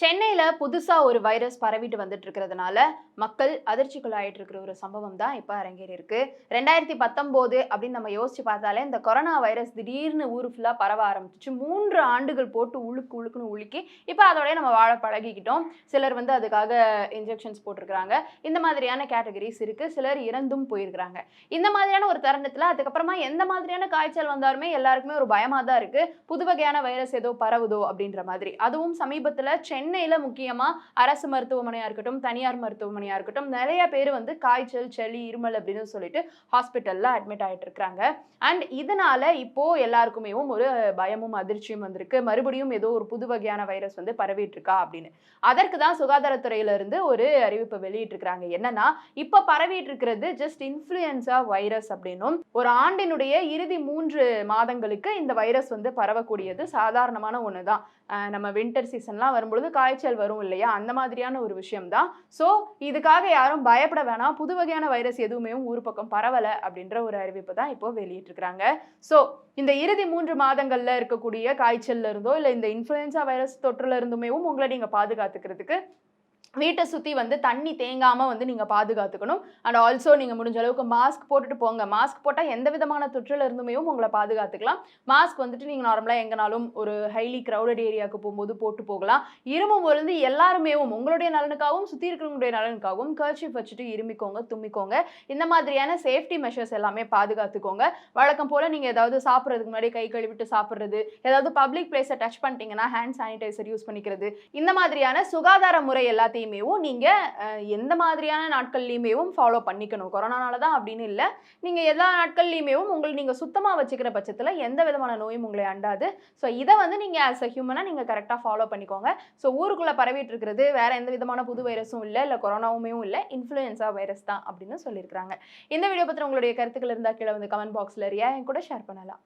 சென்னையில் புதுசாக ஒரு வைரஸ் பரவிட்டு வந்துட்டு இருக்கிறதுனால மக்கள் அதிர்ச்சிக்குள்ளாயிட்டு இருக்கிற ஒரு சம்பவம் தான் இப்போ அரங்கேறி இருக்கு ரெண்டாயிரத்தி பத்தொம்போது அப்படின்னு நம்ம யோசிச்சு பார்த்தாலே இந்த கொரோனா வைரஸ் திடீர்னு ஊர் ஃபுல்லாக பரவ ஆரம்பிச்சிச்சு. மூன்று ஆண்டுகள் போட்டு உழுக்கு உழுக்குன்னு உழுக்கி இப்போ அதோடய நம்ம வாழ பழகிக்கிட்டோம். சிலர் வந்து அதுக்காக இன்ஜெக்ஷன்ஸ் போட்டிருக்கிறாங்க. இந்த மாதிரியான கேட்டகரிஸ் இருக்கு. சிலர் இறந்தும் போயிருக்கிறாங்க. இந்த மாதிரியான ஒரு தருணத்தில் அதுக்கப்புறமா எந்த மாதிரியான காய்ச்சல் வந்தாலுமே எல்லாருக்குமே ஒரு பயமாக தான் இருக்கு. புது வகையான வைரஸ் ஏதோ பரவுதோ அப்படின்ற மாதிரி. அதுவும் சமீபத்தில் சென்னையில முக்கியமாக அரசு மருத்துவமனையாக இருக்கட்டும் தனியார் மருத்துவமனையாக இருக்கட்டும் நிறைய பேர் வந்து காய்ச்சல் சளி இருமல் அப்படின்னு சொல்லிட்டு ஹாஸ்பிட்டலில் அட்மிட் ஆகிட்டு இருக்காங்க. அண்ட் இதனால இப்போ எல்லாருக்குமே ஒரு பயமும் அதிர்ச்சியும் வந்திருக்கு. மறுபடியும் ஏதோ ஒரு புது வகையான வைரஸ் வந்து பரவிட்டு இருக்கா அப்படின்னு. அதற்கு தான் சுகாதாரத்துறையிலிருந்து ஒரு அறிவிப்பு வெளியிட்டுருக்கறாங்க என்னன்னா இப்போ பரவிட்டு இருக்கிறது ஜஸ்ட் இன்ஃப்ளூயன்சா வைரஸ் அப்படின்னும் ஒரு ஆண்டினுடைய இறுதி மூன்று மாதங்களுக்கு இந்த வைரஸ் வந்து பரவக்கூடியது சாதாரணமான ஒன்று தான் நம்ம வின்டர் சீசன்லாம் வரும்பொழுது காய்ச்சல் வரும் இல்லையா? அந்த மாதிரியான ஒரு விஷயம் தான் ஸோ இதுக்காக யாரும் பயப்பட வேணாம். புது வகையான வைரஸ் எதுவுமே ஊர் பக்கம் பரவலை அப்படின்ற ஒரு அறிவிப்பு தான் இப்போ வெளியிட்டிருக்கிறாங்க. ஸோ இந்த இறுதி மூன்று மாதங்கள்ல இருக்கக்கூடிய காய்ச்சல்ல இருந்தோ இல்லை இந்த இன்ஃப்ளூயன்சா வைரஸ் தொற்றுல இருந்துமே உங்களை நீங்க பாதுகாத்துக்கிறதுக்கு வீட்டை சுற்றி வந்து தண்ணி தேங்காமல் வந்து நீங்கள் பாதுகாத்துக்கணும். அண்ட் ஆல்சோ நீங்கள் முடிஞ்ச அளவுக்கு மாஸ்க் போட்டுட்டு போங்க. மாஸ்க் போட்டால் எந்த விதமான தொற்றில் இருந்துமே உங்களை பாதுகாத்துக்கலாம். மாஸ்க் வந்துட்டு நீங்கள் நார்மலாக எங்கனாலும் ஒரு ஹைலி க்ரௌடட் ஏரியாவுக்கு போகும்போது போட்டு போகலாம். இருமும் பொழுது எல்லாருமே உங்களுடைய நலனுக்காகவும் சுற்றி இருக்கிறவங்களுடைய நலனுக்காகவும் கர்ச்சிப் வச்சுட்டு இருமிக்கோங்க தும்மிக்கோங்க. இந்த மாதிரியான சேஃப்டி மெஷர்ஸ் எல்லாமே பாதுகாத்துக்கோங்க. வழக்கம் போல் நீங்கள் ஏதாவது சாப்பிட்றதுக்கு முன்னாடி கை கழுவிட்டு சாப்பிட்றது ஏதாவது பப்ளிக் பிளேஸை டச் பண்ணிட்டீங்கன்னா ஹேண்ட் சானிடைசர் யூஸ் பண்ணிக்கிறது. இந்த மாதிரியான சுகாதார முறை எல்லாத்தையும் எல்லாத்தையுமேவும் நீங்கள் எந்த மாதிரியான நாட்கள்லையுமேவும் ஃபாலோ பண்ணிக்கணும். கொரோனானால தான் அப்படின்னு இல்லை. நீங்கள் எல்லா நாட்கள்லையுமேவும் உங்களை நீங்கள் சுத்தமாக வச்சுக்கிற பட்சத்தில் எந்த விதமான நோயும் உங்களை அண்டாது. ஸோ இதை வந்து நீங்கள் ஆஸ் அ ஹியூமனாக நீங்கள் கரெக்டாக ஃபாலோ பண்ணிக்கோங்க. ஸோ ஊருக்குள்ளே பரவிட்டு இருக்கிறது வேறு எந்த விதமான புது வைரஸும் இல்லை இல்லை கொரோனாவுமே இல்லை இன்ஃப்ளூயன்ஸா வைரஸ் தான் அப்படின்னு சொல்லியிருக்காங்க இந்த வீடியோ பற்றி உங்களுடைய கருத்துக்கள் இருந்தால் கீழே வந்து கமெண்ட் பாக்ஸில் ரியா என் கூட ஷேர் பண்ணலாம்.